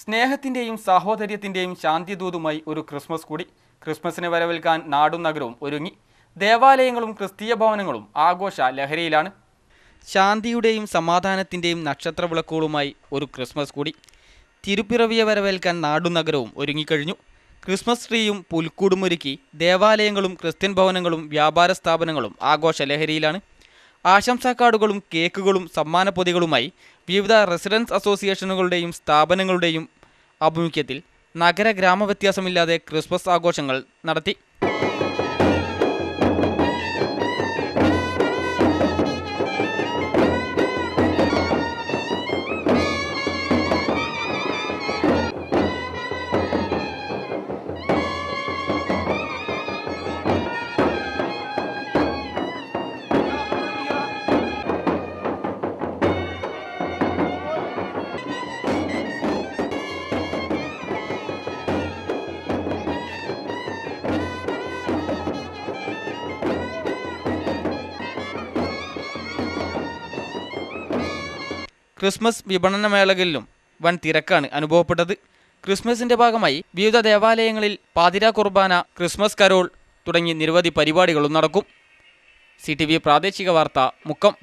സ്നേഹത്തിന്റെയും സാഹോദര്യത്തിന്റെയും ശാന്തിദൂതുമായി ഒരു ക്രിസ്മസ് കൂടി. ക്രിസ്മസിനെ വരവേൽക്കാൻ നാടും നഗരവും ഒരുങ്ങി. ദേവാലയങ്ങളും ക്രിസ്തീയ ഭവനങ്ങളും ആഘോഷ ലഹരിയിലാണ്. ശാന്തിയുടെയും സമാധാനത്തിന്റെയും നക്ഷത്ര വിളക്കുകളുമായി ഒരു ക്രിസ്മസ് കൂടി. തിരുപ്പിറവിയെ വരവേൽക്കാൻ നാടും നഗരവും ഒരുങ്ങിക്കഴിഞ്ഞു. ക്രിസ്മസ് ട്രീയും പുൽക്കൂടുമൊരുക്കി ദേവാലയങ്ങളും ക്രിസ്ത്യൻ ഭവനങ്ങളും വ്യാപാര സ്ഥാപനങ്ങളും ആഘോഷ ലഹരിയിലാണ്. ആശംസാ കാർഡുകളും കേക്കുകളും സമ്മാനപ്പൊതികളുമായി വിവിധ റെസിഡൻസ് അസോസിയേഷനുകളുടെയും സ്ഥാപനങ്ങളുടെയും ആഭിമുഖ്യത്തിൽ നഗര ഗ്രാമ വ്യത്യാസമില്ലാതെ ക്രിസ്മസ് ആഘോഷങ്ങൾ നടത്തി. ക്രിസ്മസ് വിപണന മേളകളിലും വൻ തിരക്കാണ് അനുഭവപ്പെട്ടത്. ക്രിസ്മസിന്റെ ഭാഗമായി വിവിധ ദേവാലയങ്ങളിൽ പാതിര കുർബാന ക്രിസ്മസ് കരോൾ തുടങ്ങി നിരവധി പരിപാടികളും നടക്കും. സി പ്രാദേശിക വാർത്ത മുക്കം.